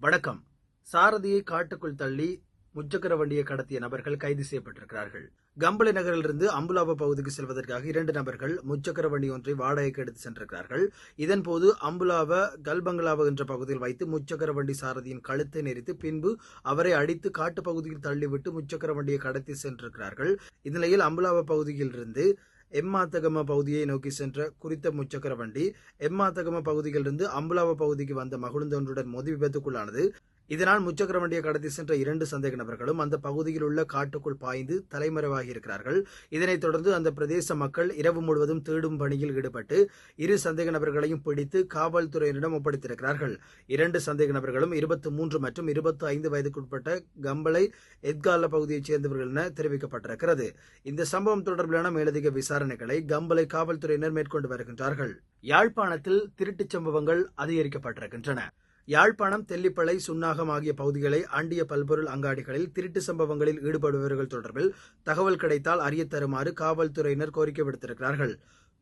வணக்கம். சாரதியை காட்டுக்குள் தள்ளி முச்சக்கர வண்டியை கடத்திய நபர்கள் கைது செய்யப்பட்டிருக்கிறார்கள். கம்பளை நகரிலிருந்து அம்புலாபா பகுதிக்கு செல்வதற்காக இரண்டு நபர்கள் முச்சக்கர வண்டி ஒன்றை வாடகைக்கு எடுத்து சென்றிருக்கிறார்கள். இதன்போது அம்புலாவ கல்பங்களாவ என்ற பகுதியில் வைத்து முச்சக்கர வண்டி சாரதியின் கழுத்தை நெரித்து பின்பு அவரை அடித்து காட்டுப் பகுதியில் தள்ளிவிட்டு முச்சக்கர வண்டியை கடத்தி சென்றிருக்கிறார்கள். இந்நிலையில் அம்புலாவ பகுதியில் இருந்து எம்மாத்தகம பகுதியை நோக்கி சென்ற குறித்த முச்சக்கர வண்டி எம்மாத்தகம பகுதியிலிருந்து அம்புலாவ பகுதிக்கு வந்த மகுழுந்தொன்றுடன் மோதி விபத்துக்குள்ளானது. இதனால் முச்சக்கர வண்டியை கடத்தி சென்ற இரண்டு சந்தேக நபர்களும் அந்த பகுதியில் உள்ள காட்டுக்குள் பாய்ந்து தலைமறைவாகி இருக்கிறார்கள் இதனைத் தொடர்ந்து அந்த பிரதேச மக்கள் இரவு முழுவதும் தேடும் பணியில் ஈடுபட்டு இரு சந்தேக நபர்களையும் பிடித்து காவல்துறையினரிடம் ஒப்படைத்திருக்கிறார்கள். இரண்டு சந்தேக நபர்களும் இருபத்தி மூன்று மற்றும் இருபத்தி ஐந்து வயதுக்குட்பட்ட கம்பளை எத்கால பகுதியைச் சேர்ந்தவர்கள் என தெரிவிக்கப்பட்டிருக்கிறது. இந்த சம்பவம் தொடர்பிலான மேலதிக விசாரணைகளை கம்பளை காவல்துறையினர் மேற்கொண்டு வருகின்றார்கள். யாழ்ப்பாணத்தில் திருட்டுச் சம்பவங்கள் அதிகரிக்கப்பட்டிருக்கின்றன. யாழ்ப்பாணம் தெல்லிப்பளை சுன்னாகம் ஆகிய பகுதிகளை ஆண்டிய பல்பொருள் அங்காடிகளில் திருட்டு சம்பவங்களில் ஈடுபடுபவர்கள் தொடர்பில் தகவல் கிடைத்தால் அறிய தருமாறு காவல்துறையினர் கோரிக்கை விடுத்திருக்கிறார்கள்.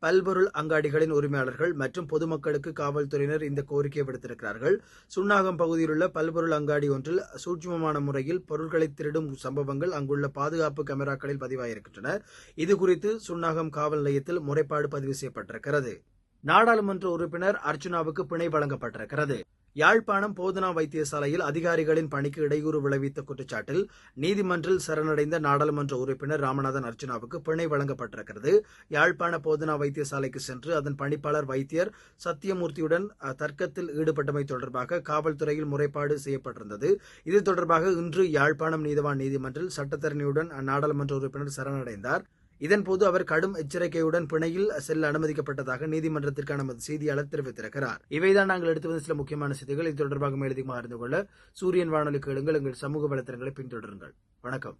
பல்பொருள் அங்காடிகளின் உரிமையாளர்கள் மற்றும் பொதுமக்களுக்கு காவல்துறையினர் இந்த கோரிக்கையை விடுத்திருக்கிறார்கள். சுன்னாகம் பகுதியில் உள்ள பல்பொருள் அங்காடி ஒன்றில் சூட்சுமமான முறையில் பொருட்களை திருடும் சம்பவங்கள் அங்குள்ள பாதுகாப்பு கேமராக்களில் பதிவாகியிருக்கின்றன இது குறித்து சுன்னாகம் காவல் நிலையத்தில் முறைப்பாடு பதிவு செய்யப்பட்டிருக்கிறது. நாடாளுமன்ற உறுப்பினர் அர்ச்சுனாவுக்கு பிணை வழங்கப்பட்டிருக்கிறது. யாழ்ப்பாணம் போதனா வைத்தியசாலையில் அதிகாரிகளின் பணிக்கு இடையூறு விளைவித்த குற்றச்சாட்டில் நீதிமன்றில் சரணடைந்த நாடாளுமன்ற உறுப்பினர் ராமநாதன் அர்ச்சனாவுக்கு பிணை வழங்கப்பட்டிருக்கிறது. யாழ்ப்பாண போதனா வைத்தியசாலைக்கு சென்று அதன் பணிப்பாளர் வைத்தியர் சத்தியமூர்த்தியுடன் தர்க்கத்தில் ஈடுபட்டமை தொடர்பாக காவல்துறையில் முறைப்பாடு செய்யப்பட்டிருந்தது. இது தொடர்பாக இன்று யாழ்ப்பாணம் நீதவான் நீதிமன்றில் சட்டத்தரணியுடன் அந்நாடாளுமன்ற உறுப்பினர் சரணடைந்தார். இதன்போது அவர் கடும் எச்சரிக்கையுடன் பிணையில் செல்ல அனுமதிக்கப்பட்டதாக நீதிமன்றத்திற்கான நமது செய்தியாளர் தெரிவித்திருக்கிறார். இவைதான் நாங்கள் எடுத்து வந்த சில முக்கியமான செய்திகள். இது தொடர்பாக மேலதிகமாக அறிந்து கொள்ள சூரியன் வானொலி கேளுங்கள் எங்கள் சமூக வலைத்தளங்களை பின்தொடருங்கள். வணக்கம்.